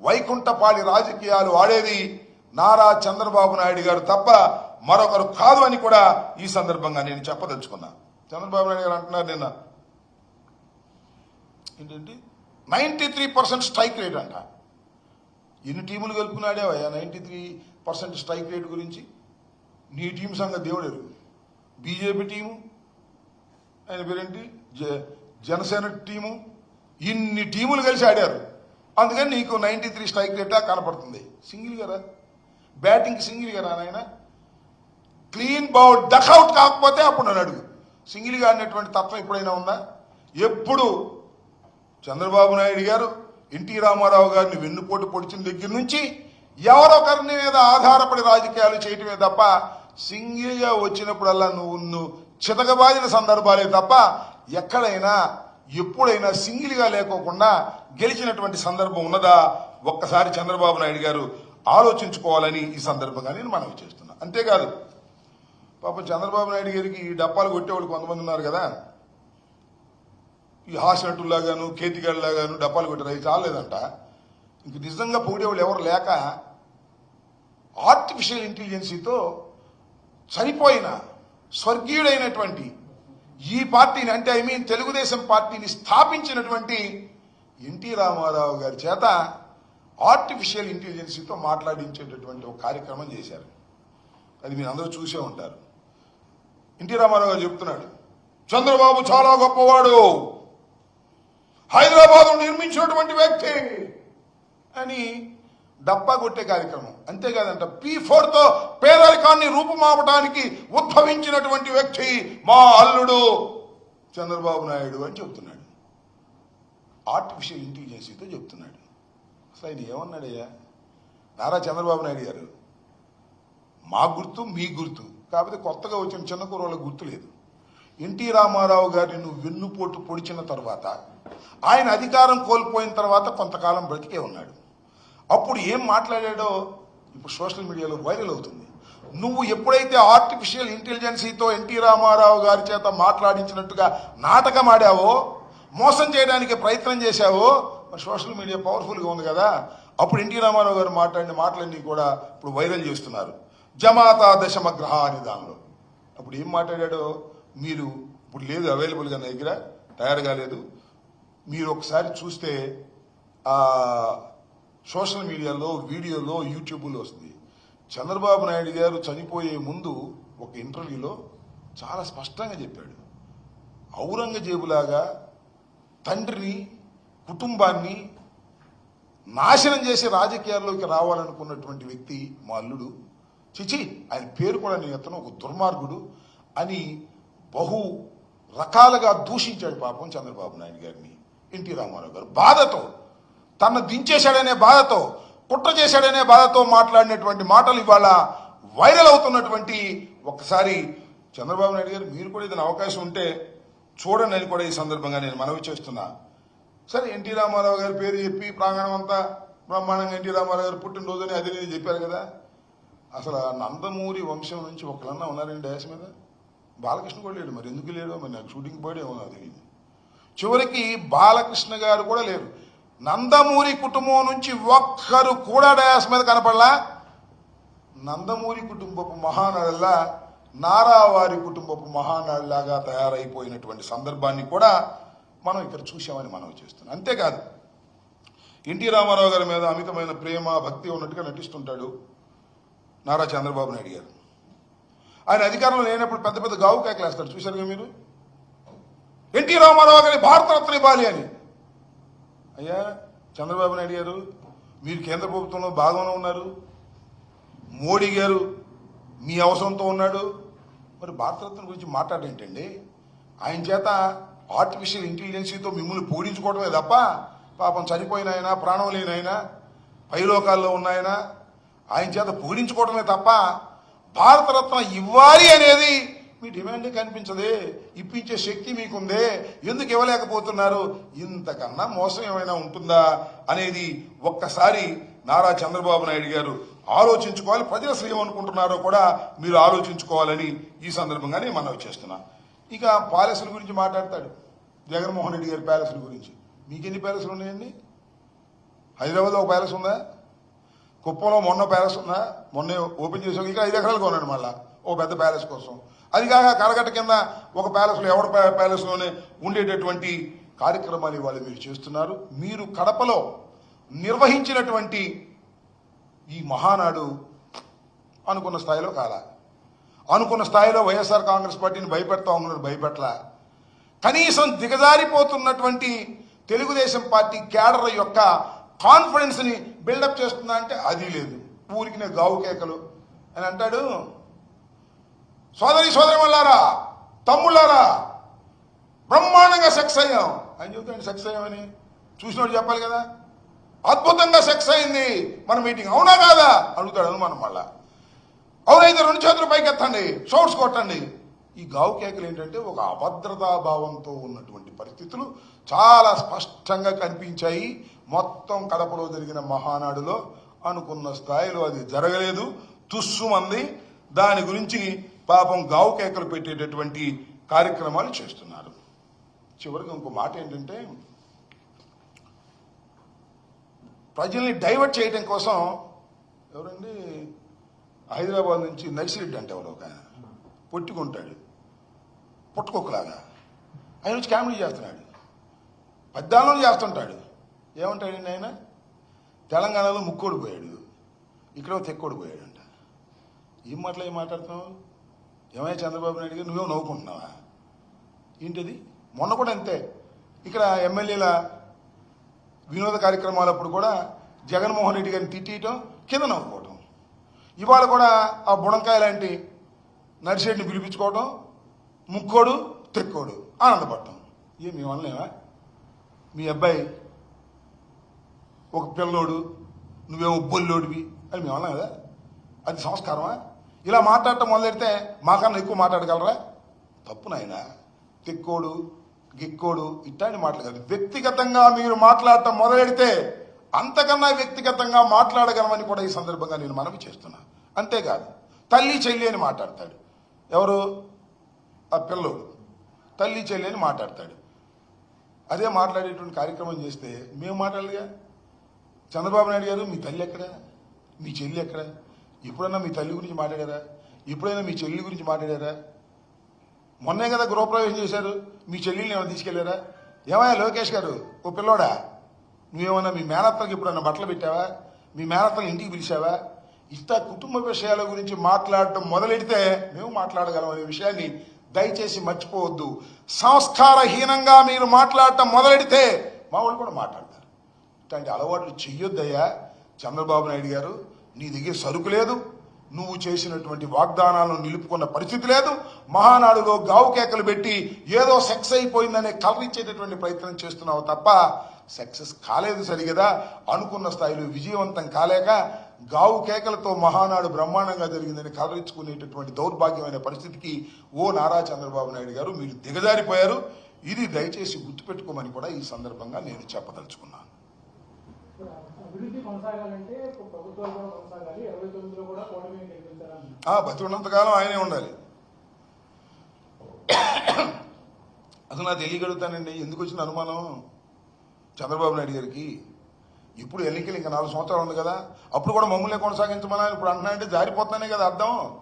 వైకుంఠపాళి రాజకీయాలు ఆడేది నారా చంద్రబాబు నాయుడు గారు తప్ప మరొకరు కాదు అని కూడా ఈ సందర్భంగా నేను చెప్పదలుచుకున్నా. చంద్రబాబు నాయుడు గారు అంటున్నారు నిన్న. ఏంటంటే ninety three percent strike rate అంట. ఎన్ని టీములు కలుపుకున్నాడేవయ్యా ninety three percent strike rate గురించి? నీ టీం సంగతి దేవుడు బీజేపీ టీము ఆయన పేరేంటి? జ- జనసేన టీము ఇన్ని టీములు కలిసి ఆడారు. అందుకని నీకు నైంటీ త్రీ స్ట్రైక్ రేటా కనపడుతుంది. సింగిల్ కదా బ్యాటింగ్ సింగిల్ కదా నాయన? క్లీన్ బౌల్ డక్అవుట్ కాకపోతే అప్పుడు నన్ను అడుగు. సింగిల్గా ఆడినటువంటి తత్వం ఎప్పుడైనా ఉందా? ఎప్పుడు? చంద్రబాబు నాయుడు గారు ఎన్టీ రామారావు గారిని వెన్నుపోటు పొడిచిన దగ్గర నుంచి ఎవరొకరిని మీద ఆధారపడి రాజకీయాలు చేయటమే తప్ప సింగిల్గా వచ్చినప్పుడల్లా నువ్వు నువ్వు చితకబాదిన సందర్భాలే తప్ప ఎక్కడైనా ఎప్పుడైనా సింగిల్గా లేకోకుండా గెలిచినటువంటి సందర్భం ఉన్నదా? ఒక్కసారి చంద్రబాబు నాయుడు గారు ఆలోచించుకోవాలని ఈ సందర్భంగా నేను మనవి చేస్తున్నా. అంతేకాదు పాపం చంద్రబాబు నాయుడు గారికి ఈ డప్పాలు కొట్టేవాళ్ళు కొంతమంది ఉన్నారు కదా. ఈ హాసినట్టులాగాను కేతిగాళ్ళలాగాను డప్పాలు కొట్టారు. అవి చాలేదంట ఇంక నిజంగా పొగిడేవాళ్ళు ఎవరు లేక ఆర్టిఫిషియల్ ఇంటెలిజెన్సీతో చనిపోయిన స్వర్గీయుడైనటువంటి ఈ పార్టీని అంటే ఐ మీన్ తెలుగుదేశం పార్టీని స్థాపించినటువంటి ఎన్టీ రామారావు గారి చేత ఆర్టిఫిషియల్ ఇంటెలిజెన్సీతో మాట్లాడించేటటువంటి ఒక కార్యక్రమం చేశారు. అది మీరు అందరూ చూసే ఉంటారు. ఎన్టీ రామారావు గారు చెప్తున్నాడు చంద్రబాబు చాలా గొప్పవాడు. హైదరాబాద్ నిర్మించినటువంటి వ్యక్తి. అని డప్పా కొట్టే కార్యక్రమం. అంతేకాదంట పీ ఫోర్తో పేదరికాన్ని రూపుమాపడానికి ఉద్భవించినటువంటి వ్యక్తి మా అల్లుడు చంద్రబాబు నాయుడు అని చెబుతున్నాడు ఆర్టిఫిషియల్ ఇంటెలిజెన్సీతో చెబుతున్నాడు అసలు ఆయన ఏమన్నాడయ్యా? నారా చంద్రబాబు నాయుడు గారు మా గుర్తు మీ గుర్తు. కాకపోతే కొత్తగా వచ్చిన చిన్న కుర్రోళ్ళ గుర్తు లేదు. ఎన్టీ రామారావు గారిని నువ్వు వెన్నుపోటు పొడిచిన తర్వాత ఆయన అధికారం కోల్పోయిన తర్వాత కొంతకాలం బ్రతికే ఉన్నాడు. అప్పుడు ఏం మాట్లాడాడో ఇప్పుడు సోషల్ మీడియాలో వైరల్ అవుతుంది. నువ్వు ఎప్పుడైతే ఆర్టిఫిషియల్ ఇంటెలిజెన్సీతో ఎన్టీ రామారావు గారి చేత మాట్లాడించినట్టుగా నాటకం ఆడావో మోసం చేయడానికి ప్రయత్నం చేశావో మరి సోషల్ మీడియా పవర్ఫుల్గా ఉంది కదా. అప్పుడు ఎన్టీ రామారావు గారు మాట్లాడిన మాటలన్నీ కూడా ఇప్పుడు వైరల్ చేస్తున్నారు. జమాతా దశమగ్రహ అనే దానిలో అప్పుడు ఏం మాట్లాడాడో మీరు ఇప్పుడు లేదు అవైలబుల్గా నా దగ్గర తయారు కాలేదు మీరు ఒకసారి చూస్తే సోషల్ మీడియాలో వీడియోలో యూట్యూబ్లో వస్తుంది. చంద్రబాబు నాయుడు గారు చనిపోయే ముందు ఒక ఇంటర్వ్యూలో చాలా స్పష్టంగా చెప్పాడు. ఔరంగజేబులాగా తండ్రిని కుటుంబాన్ని నాశనం చేసే రాజకీయాల్లోకి రావాలనుకున్నటువంటి వ్యక్తి మా అల్లుడు. చిచి ఆయన పేరు కూడా నేను ఎత్తను ఒక దుర్మార్గుడు అని బహు రకాలుగా దూషించాడు పాపం చంద్రబాబు నాయుడు గారిని. ఎన్టీ రామారావు గారు బాధతో తను దించేశాడనే బాధతో కుట్ర చేశాడనే బాధతో మాట్లాడినటువంటి మాటలు ఇవాళ వైరల్ అవుతున్నటువంటి ఒక్కసారి చంద్రబాబు నాయుడు గారు మీరు కూడా ఏదైనా అవకాశం ఉంటే చూడండి అని కూడా ఈ సందర్భంగా నేను మనవి చేస్తున్నా. సరే ఎన్టీ రామారావు గారి పేరు చెప్పి ప్రాంగణం అంతా బ్రహ్మాండంగా ఎన్టీ రామారావు గారు పుట్టినరోజుని అది నేను చెప్పారు కదా. అసలు ఆ నందమూరి వంశం నుంచి ఒకళ్ళన్నా ఉన్నారండి డ్యాస్ మీద? బాలకృష్ణ కూడా లేడు మరి ఎందుకు లేడు? మరి నాకు షూటింగ్ పోయాడు ఏమో చివరికి బాలకృష్ణ గారు కూడా లేరు. నందమూరి కుటుంబం నుంచి ఒక్కరు కూడా డయాస్ మీద కనపడలా. నందమూరి కుటుంబపు మహానడుల్లా నారావారి కుటుంబపు మహానడులాగా తయారైపోయినటువంటి సందర్భాన్ని కూడా మనం ఇక్కడ చూసామని మనం చేస్తున్నాం. అంతేకాదు ఎన్టీ రామారావు గారి మీద అమితమైన ప్రేమ భక్తి ఉన్నట్టుగా నటిస్తుంటాడు నారా చంద్రబాబు నాయుడు గారు. ఆయన అధికారంలో లేనప్పుడు పెద్ద పెద్ద గావు కేకలేస్తాడు చూశారుగా మీరు? ఎన్టీ రామారావు గారి భారతరత్న ఇవ్వాలి అని. అయ్యా చంద్రబాబు నాయుడు గారు మీరు కేంద్ర ప్రభుత్వంలో భాగంలో ఉన్నారు. మోడీ గారు మీ అవసరంతో ఉన్నాడు. మరి భారతరత్న గురించి మాట్లాడేంటండి? ఆయన చేత ఆర్టిఫిషియల్ ఇంటెలిజెన్సీతో మిమ్మల్ని పూడించుకోవటమే తప్ప పాపం చనిపోయిన ఆయన ప్రాణం లేని ఆయన పైలోకాల్లో ఉన్నాయన ఆయన చేత పూడించుకోవటమే తప్ప భారతరత్న ఇవ్వాలి అనేది మీ డిమాండ్ కనిపించదే. ఇప్పించే శక్తి మీకుందే. ఎందుకు ఇవ్వలేకపోతున్నారు? ఇంతకన్నా మోసం ఏమైనా ఉంటుందా అనేది ఒక్కసారి నారా చంద్రబాబు నాయుడు గారు ఆలోచించుకోవాలి. ప్రజలు అసలు అనుకుంటున్నారో కూడా మీరు ఆలోచించుకోవాలని ఈ సందర్భంగానే మనవి చేస్తున్నా. ఇక ప్యాలెస్ల గురించి మాట్లాడతాడు జగన్మోహన్ రెడ్డి గారి ప్యాలెస్ల గురించి. మీకెన్ని ప్యాలెస్లు ఉన్నాయండి? హైదరాబాద్లో ఒక ప్యాలెస్ ఉందా? కుప్పంలో మొన్న ప్యాలెస్ ఉందా? మొన్నే ఓపెన్ చేసాం ఇక ఐదు ఎకరాలు కొన్నాడు మళ్ళా. ఓ పెద్ద ప్యాలెస్ కోసం. అది కాక కరగట్ట కింద ఒక ప్యాలెస్లో ఎవరి ప్యాలెస్లోనే ఉండేటటువంటి కార్యక్రమాలు ఇవాళ మీరు చేస్తున్నారు. మీరు కడపలో నిర్వహించినటువంటి ఈ మహానాడు అనుకున్న స్థాయిలో కాల. అనుకున్న స్థాయిలో వైఎస్ఆర్ కాంగ్రెస్ పార్టీని భయపెడతా ఉన్నారు భయపెట్టలా. కనీసం దిగజారిపోతున్నటువంటి తెలుగుదేశం పార్టీ క్యాడర్ యొక్క కాన్ఫిడెన్స్ని బిల్డప్ చేస్తుందా అంటే అది లేదు. ఊరికి నేను గావు కేకలు అని అంటాడు సోదరి సోదరి వల్లారా తమ్ముళ్ళారా బ్రహ్మాండంగా సెక్స్ అయ్యాం. అని చెబుతాడు సెక్స్ అయ్యామని? చూసినోడు చెప్పాలి కదా. అద్భుతంగా సెక్స్ అయింది. మన మీటింగ్ అవునా కాదా? అడుగుతాడు అనుమానం మళ్ళా. అవునైతే రెండు చేతులు పైకి ఎత్తండి షౌట్స్ కొట్టండి. ఈ గావు కేకలు ఏంటంటే ఒక అభద్రతా భావంతో ఉన్నటువంటి పరిస్థితులు చాలా స్పష్టంగా కనిపించాయి. మొత్తం కడపలో జరిగిన మహానాడులో అనుకున్న స్థాయిలో అది జరగలేదు. తుస్సుమంది దాని గురించి పాపం గావు కేకలు పెట్టేటటువంటి కార్యక్రమాలు చేస్తున్నారు. చివరికి ఇంకో మాట ఏంటంటే ప్రజల్ని డైవర్ట్ చేయడం కోసం ఎవరండి? హైదరాబాద్ నుంచి నర్సిరెడ్డి అంటే ఎవరు ఒక పొట్టుకుంటాడు. పుట్టుకొక్కలాగా. ఆయన వచ్చి కామెడీ చేస్తున్నాడు. పద్నాలుగు చేస్తుంటాడు. ఏమంటాడండి ఆయన? తెలంగాణలో ముక్కోడిపోయాడు ఇక్కడ తెక్కోడిపోయాడు అంట ఏం మాటలు ఏం మాట్లాడుతున్నావు? ఏమయ్యా చంద్రబాబు నాయుడు గారు నవ్వుకుంటున్నావా? ఏంటిది? మొన్న కూడా అంతే. ఇక్కడ ఎమ్మెల్యేల వినోద కార్యక్రమాలప్పుడు కూడా జగన్మోహన్ రెడ్డి గారిని తిట్టియటం కింద నవ్వుకోవటం. ఇవాళ కూడా ఆ బుడంకాయ లాంటి నర్సిరెడ్డిని పిలిపించుకోవటం ముక్కోడు తెక్కోడు ఆనందపడటం. ఏ మీ వల్లనేవా మీ అబ్బాయి ఒక పిల్లోడు నువ్వేమో బొల్లోడివి అని మేము అన్నాం కదా? అది సంస్కారమా? ఇలా మాట్లాడటం మొదలెడితే మాకన్నా ఎక్కువ మాట్లాడగలరా? తప్పు నాయన. తిక్కోడు గిక్కోడు ఇట్లాంటి మాటలు కాదు. వ్యక్తిగతంగా మీరు మాట్లాడటం మొదలెడితే అంతకన్నా వ్యక్తిగతంగా మాట్లాడగలమని కూడా ఈ సందర్భంగా నేను మనవి చేస్తున్నా. అంతేకాదు తల్లి చెల్లి అని మాట్లాడతాడు. ఎవరు? ఆ పిల్లోడు. తల్లి చెల్లి అని మాట్లాడతాడు. అదే మాట్లాడేటువంటి కార్యక్రమం చేస్తే మేము మాట్లాడగా చంద్రబాబు నాయుడు గారు మీ తల్లి ఎక్కడ? మీ చెల్లి ఎక్కడ? ఇప్పుడైనా మీ తల్లి గురించి మాట్లాడారా? ఎప్పుడైనా మీ చెల్లి గురించి మాట్లాడారా? మొన్నే కదా గృహప్రవేశం చేశారు. మీ చెల్లిని ఏమైనా తీసుకెళ్ళారా? ఏమయ్యా లోకేష్ గారు? ఓ పిల్లోడా? నువ్వేమన్నా మీ మేనత్తలకు ఇప్పుడన్నా బట్టలు పెట్టావా? మీ మేనత్తలు ఇంటికి పిలిచావా? ఇంత కుటుంబ విషయాల గురించి మాట్లాడటం మొదలెడితే మేము మాట్లాడగలం అనే విషయాన్ని దయచేసి మర్చిపోవద్దు. సంస్కారహీనంగా మీరు మాట్లాడటం మొదలెడితే మా వాళ్ళు కూడా మాట్లాడతారు. ఇట్లాంటి అలవాట్లు చెయ్యొద్దయ్యా. చంద్రబాబు నాయుడు గారు నీ దగ్గర సరుకు లేదు. నువ్వు చేసినటువంటి వాగ్దానాలను నిలుపుకున్న పరిస్థితి లేదు. మహానాడులో గావు కేకలు పెట్టి ఏదో సెక్స్ అయిపోయిందనే కలరిచ్చేటటువంటి ప్రయత్నం చేస్తున్నావు తప్ప సక్సెస్ కాలేదు సరిగదా. అనుకున్న స్థాయిలో విజయవంతం కాలేక గావు కేకలతో మహానాడు బ్రహ్మాండంగా జరిగిందని కలరించుకునేటటువంటి దౌర్భాగ్యమైన పరిస్థితికి ఓ నారా చంద్రబాబు నాయుడు గారు మీరు దిగజారిపోయారు. ఇది దయచేసి గుర్తుపెట్టుకోమని కూడా ఈ సందర్భంగా నేను చెప్పదలుచుకున్నాను. అభివృద్ధి కొనసాగాలంటే ప్రభుత్వాలు కూడా కొనసాగాలి. ఇరవై తొమ్మిదిలో కూడా కూటమి గెలిపించాలని. ఆ బతికున్నంతకాలం ఆయనే ఉండాలి. అసలు నాకు తెలియగలుగుతానండి. ఎందుకు వచ్చిన అనుమానం? చంద్రబాబు నాయుడు గారికి. ఇప్పుడు ఎన్నికలు ఇంకా నాలుగు సంవత్సరాలు ఉంది కదా. అప్పుడు కూడా మమ్మల్ని కొనసాగించమని ఇప్పుడు అంటున్నాడంటే జారిపోతున్నానే కదా అర్థం.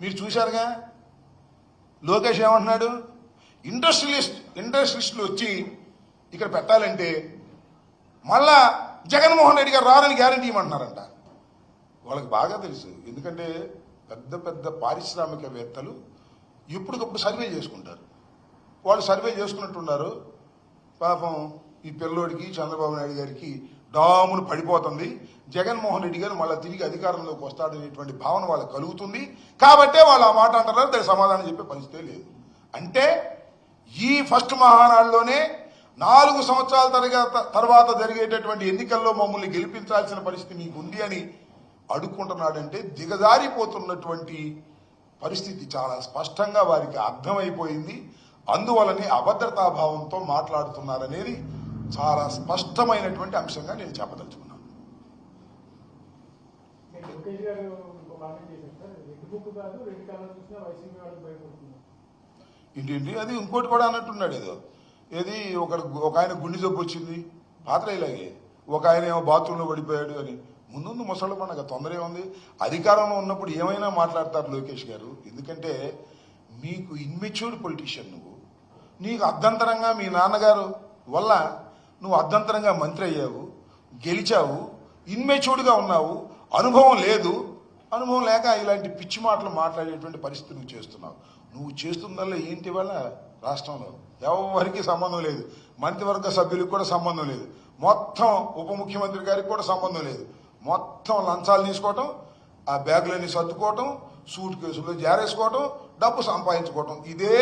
మీరు చూశారుగా? లోకేష్ ఏమంటున్నాడు? ఇండస్ట్రియలిస్ట్ ఇండస్ట్రియలిస్టులు వచ్చి ఇక్కడ పెట్టాలంటే మళ్ళా జగన్మోహన్ రెడ్డి గారు రారని గ్యారంటీ ఇవ్వమంటున్నారంట. వాళ్ళకి బాగా తెలుసు. ఎందుకంటే పెద్ద పెద్ద పారిశ్రామికవేత్తలు ఎప్పటికప్పుడు సర్వే చేసుకుంటారు. వాళ్ళు సర్వే చేసుకున్నట్టున్నారు. పాపం ఈ పిల్లోడికి చంద్రబాబు నాయుడు గారికి డామును పడిపోతుంది. జగన్మోహన్ రెడ్డి గారు మళ్ళీ తిరిగి అధికారంలోకి వస్తాడనేటువంటి భావన వాళ్ళకి కలుగుతుంది. కాబట్టే వాళ్ళు ఆ మాట అంటున్నారు. దానికి సమాధానం చెప్పే పరిస్థితే లేదు. అంటే ఈ ఫస్ట్ మహానాడులోనే నాలుగు సంవత్సరాల తరగత తర్వాత జరిగేటటువంటి ఎన్నికల్లో మమ్మల్ని గెలిపించాల్సిన పరిస్థితి మీకు ఉంది అని అడుక్కుంటున్నాడంటే దిగజారిపోతున్నటువంటి పరిస్థితి చాలా స్పష్టంగా వారికి అర్థమైపోయింది. అందువలనే అభద్రతాభావంతో మాట్లాడుతున్నారనేది చాలా స్పష్టమైనటువంటి అంశంగా నేను చెప్పదలుచుకున్నాను. ఇంటి అది ఇంకోటి కూడా అన్నట్టున్నాడు ఏదో. ఏది? ఒక ఒక ఆయన గుండె జబ్బు వచ్చింది. పాత్ర ఇలాగే. ఒక ఆయన ఏమో బాత్రూంలో పడిపోయాడు అని. ముందుంది ముసలి పండగ తొందర ఏముంది అధికారంలో ఉన్నప్పుడు ఏమైనా మాట్లాడతారు లోకేష్ గారు? ఎందుకంటే మీకు ఇన్మెచ్యూర్డ్ పొలిటీషియన్ నువ్వు. నీకు అర్ధంతరంగా మీ నాన్నగారు వల్ల నువ్వు అర్ధంతరంగా మంత్రి అయ్యావు గెలిచావు ఇన్మెచ్యూర్డ్గా ఉన్నావు. అనుభవం లేదు. అనుభవం లేక ఇలాంటి పిచ్చి మాటలు మాట్లాడేటువంటి పరిస్థితి నువ్వు చేస్తున్నావు. నువ్వు చేస్తుందల్లా ఏంటి వల్ల రాష్ట్రంలో? ఎవరికి సంబంధం లేదు. మంత్రివర్గ సభ్యులకు కూడా సంబంధం లేదు. మొత్తం ఉప ముఖ్యమంత్రి గారికి కూడా సంబంధం లేదు. మొత్తం లంచాలు తీసుకోవటం ఆ బ్యాగులన్నీ సర్దుకోవటం సూట్ కేసులు జారేసుకోవటం డబ్బు సంపాదించుకోవటం. ఇదే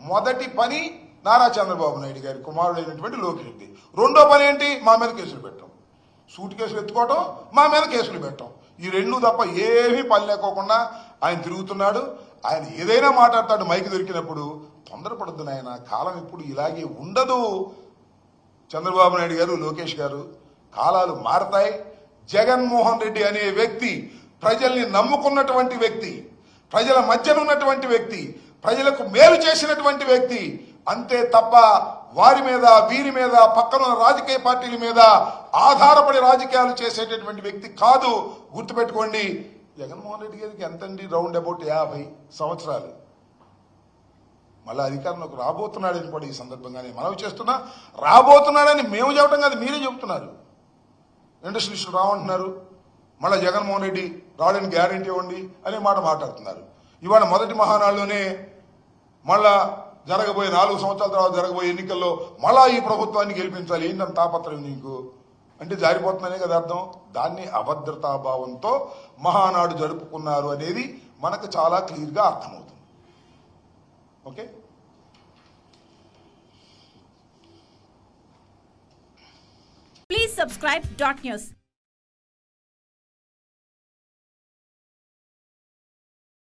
మొదటి పని నారా చంద్రబాబు నాయుడు గారి కుమారుడైనటువంటి లోకిరెడ్డి రెండో పని ఏంటి? మా మీద కేసులు పెట్టడం సూట్ కేసులు ఎత్తుకోవటం మా మీద కేసులు పెట్టడం ఈ రెండు తప్ప ఏమీ పని లేకోకుండా ఆయన తిరుగుతున్నాడు. ఆయన ఏదైనా మాట్లాడతాడు మైకి దొరికినప్పుడు తొందరపడద్దు నాయన. కాలం ఇప్పుడు ఇలాగే ఉండదు. చంద్రబాబు నాయుడు గారు లోకేష్ గారు కాలాలు మారతాయి. జగన్మోహన్ రెడ్డి అనే వ్యక్తి ప్రజల్ని నమ్ముకున్నటువంటి వ్యక్తి ప్రజల మధ్యన ఉన్నటువంటి వ్యక్తి ప్రజలకు మేలు చేసినటువంటి వ్యక్తి అంతే తప్ప వారి మీద వీరి మీద పక్కన రాజకీయ పార్టీల మీద ఆధారపడి రాజకీయాలు చేసేటటువంటి వ్యక్తి కాదు. గుర్తుపెట్టుకోండి జగన్మోహన్ రెడ్డి గారికి ఎంతండి రౌండ్ అబౌట్ యాభై సంవత్సరాలు. మళ్ళీ అధికారంలోకి రాబోతున్నాడని కూడా ఈ సందర్భంగానే. మనవి చేస్తున్నా? రాబోతున్నాడని మేము చెప్పడం కాదు మీరే చెబుతున్నారు. ఇండస్ట్రియలిస్టులు రావంటున్నారు మళ్ళీ జగన్మోహన్ రెడ్డి రావడానికి గ్యారంటీ ఇవ్వండి అనే మాట మాట్లాడుతున్నారు. ఇవాళ మొదటి మహానాడులోనే మళ్ళా జరగబోయే నాలుగు సంవత్సరాల తర్వాత జరగబోయే ఎన్నికల్లో మళ్ళా ఈ ప్రభుత్వాన్ని గెలిపించాలి. ఏంటంత తాపత్రం నీకు? అంటే జారిపోతుందనే కదా అర్థం. దాన్ని అభద్రతాభావంతో మహానాడు జరుపుకున్నారు అనేది మనకు చాలా క్లియర్గా అర్థమవుతుంది. Okay Please subscribe dot news.